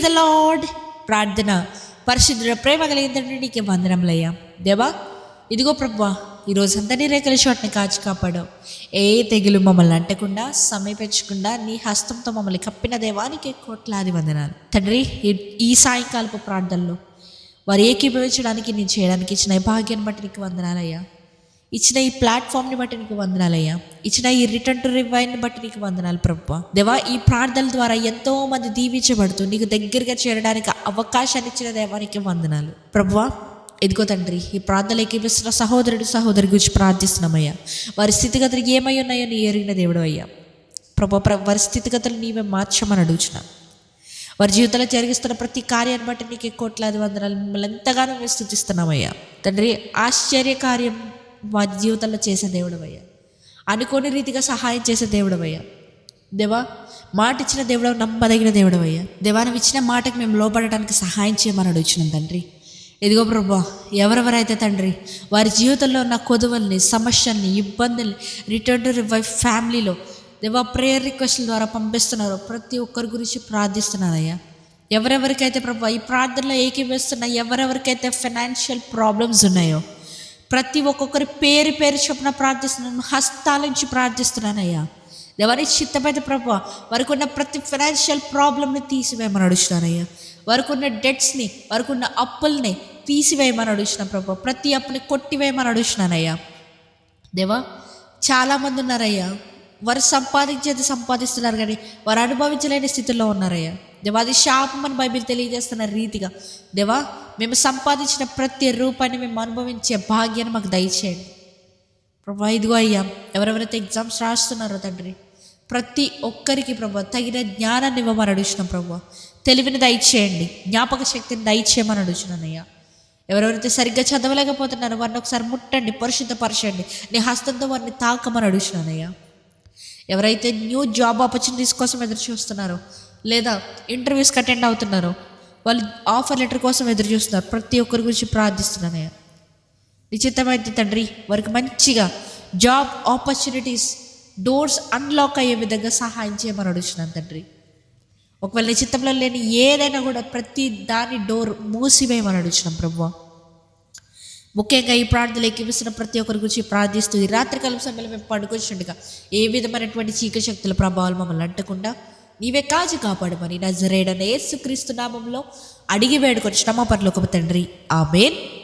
The lord ప్రార్థన. పరిశుద్ధుల ప్రేమ కలిగిన తండ్రి నీకే వందనములయ్యా. దేవా ఇదిగో ప్రభు ఈ అంతా నీ రేఖల చోట్ని కాచి కాపాడావు. ఏ తెగులు మమ్మల్ని అంటకుండా సమీపించకుండా నీ హస్తంతో మమ్మల్ని కప్పిన దేవానికి కోట్లాది వందనాలు. తండ్రి ఈ- ఈ సాయంకాలపు ప్రార్థనలో వారు ఏకీభవించడానికి నేను చేయడానికి ఇచ్చిన భాగ్యాన్ని బట్టి నీకు వందనాలయ్యా. ఇచ్చిన ఈ ప్లాట్ఫామ్ని బట్టి నీకు వందనాలయ్యా. ఇచ్చిన ఈ రిటర్న్ టు రివైన్ బట్టి నీకు వందనాలు ప్రభు దేవా ఈ ప్రార్థనల ద్వారా ఎంతో మంది దీవించబడుతూ నీకు దగ్గరగా చేరడానికి అవకాశాన్ని ఇచ్చిన దేవానికి వందనాలు. ప్రభువా ఎదుగో తండ్రి ఈ ప్రార్థనలు ఏకీపిస్తున్న సహోదరుడు సహోదరి గురించి ప్రార్థిస్తున్నామయ్యా. వారి స్థితిగతులు ఏమై ఉన్నాయో నీ ఎరిగిన దేవుడు అయ్యా. ప్రభు ప్ర వారి స్థితిగతులు నీవే మార్చమని అడుగుచున్నాను వారి జీవితంలో జరిగిస్తున్న ప్రతి కార్యాన్ని బట్టి నీకు కోట్లాది వందనాలు. మిమ్మల్ని ఎంతగానో మేము స్థుతిస్తున్నామయ్యా. తండ్రి ఆశ్చర్య కార్యం వారి జీవితంలో చేసే దేవుడవయ్యా. అనుకోని రీతిగా సహాయం చేసే దేవుడవయ్యా. దేవా మాట ఇచ్చిన దేవుడు నమ్మదగిన దేవుడవయ్యా. దేవానికి ఇచ్చిన మాటకి మేము లోపడటానికి సహాయం చేయమని అడుగుచున్నాం తండ్రి. ఇదిగో ప్రభా ఎవరెవరైతే తండ్రి వారి జీవితంలో ఉన్న కొదువల్ని సమస్యల్ని ఇబ్బందుల్ని రిటర్న్ టు రివైవ్ ఫ్యామిలీలో దేవా ప్రేయర్ రిక్వెస్ట్ల ద్వారా పంపిస్తున్నారో ప్రతి ఒక్కరి గురించి ప్రార్థిస్తున్నారయ్యా. ఎవరెవరికైతే ప్రభా ఈ ప్రార్థనలో ఏకీవేస్తున్న ఎవరెవరికైతే ఫైనాన్షియల్ ప్రాబ్లమ్స్ ఉన్నాయో ప్రతి ఒక్కొక్కరి పేరు పేరు చొప్పున ప్రార్థిస్తున్నాను. హస్తాల నుంచి ప్రార్థిస్తున్నానయ్యా. ఎవరి చిత్తమైతే ప్రభు వారికి ఉన్న ప్రతి ఫైనాన్షియల్ ప్రాబ్లమ్ని తీసివేయమని అడుగుతున్నానయ్యా. వారికి ఉన్న డెట్స్ని వారికి ఉన్న అప్పుల్ని తీసివేయమని అడుగుతున్నా ప్రభు. ప్రతి అప్పుని కొట్టివేయమని అడుగుతున్నానయ్యా. దేవా చాలామంది ఉన్నారయ్యా. వారు సంపాదించేది సంపాదిస్తున్నారు కానీ వారు అనుభవించలేని స్థితిలో ఉన్నారయ్యా. దేవా అది శాపం అని బైబిల్ తెలియజేస్తున్న రీతిగా. దేవా మేము సంపాదించిన ప్రతి రూపాన్ని మేము అనుభవించే భాగ్యాన్ని మాకు దయచేయండి. ప్రభా ఇదిగో అయ్యా ఎవరెవరైతే ఎగ్జామ్స్ రాస్తున్నారో తండ్రి ప్రతి ఒక్కరికి ప్రభా తగిన జ్ఞానాన్ని ఇవ్వమని అడుగుతున్నాం ప్రభా. తెలివిని దయచేయండి జ్ఞాపక శక్తిని దయచేయమని అడుగుతున్నానయ్యా ఎవరెవరైతే సరిగ్గా చదవలేకపోతున్నారో వారిని ఒకసారి ముట్టండి పరిశుద్ధపరచండి నీ హస్తంతో వారిని తాకమని అడుగుతున్నానయ్యా ఎవరైతే న్యూ జాబ్ ఆపర్చునిటీస్ కోసం ఎదురు చూస్తున్నారో లేదా ఇంటర్వ్యూస్కి అటెండ్ అవుతున్నారో వాళ్ళు ఆఫర్ లెటర్ కోసం ఎదురు చూస్తున్నారు. ప్రతి ఒక్కరి గురించి ప్రార్థిస్తున్నానయ్యా నిశ్చితమైతే తండ్రి వారికి మంచిగా జాబ్ ఆపర్చునిటీస్ డోర్స్ అన్లాక్ అయ్యే విధంగా సహాయం చేయమని అడుగుతున్నాను తండ్రి. ఒకవేళ నిశ్చితంలో లేని ఏదైనా కూడా ప్రతి దాని డోర్ మూసివేయమని అడుగుతున్నాం ప్రభు ముఖ్యంగా ఈ ప్రార్థనలు ఎక్కిపిస్తున్న ప్రతి ఒక్కరి గురించి ప్రార్థిస్తూ ఈ రాత్రికాలం సమయంలో మేము పడుకొచ్చుండగా. ఏ విధమైనటువంటి చీకటి శక్తుల ప్రభావాలు మమ్మల్ని అంటకుండా నీవే కాజు కాపాడమని. నజరేడన యేసుక్రీస్తు నామంలో అడిగి వేడుకొచ్చిన మా ఒక తండ్రి. ఆమెన్.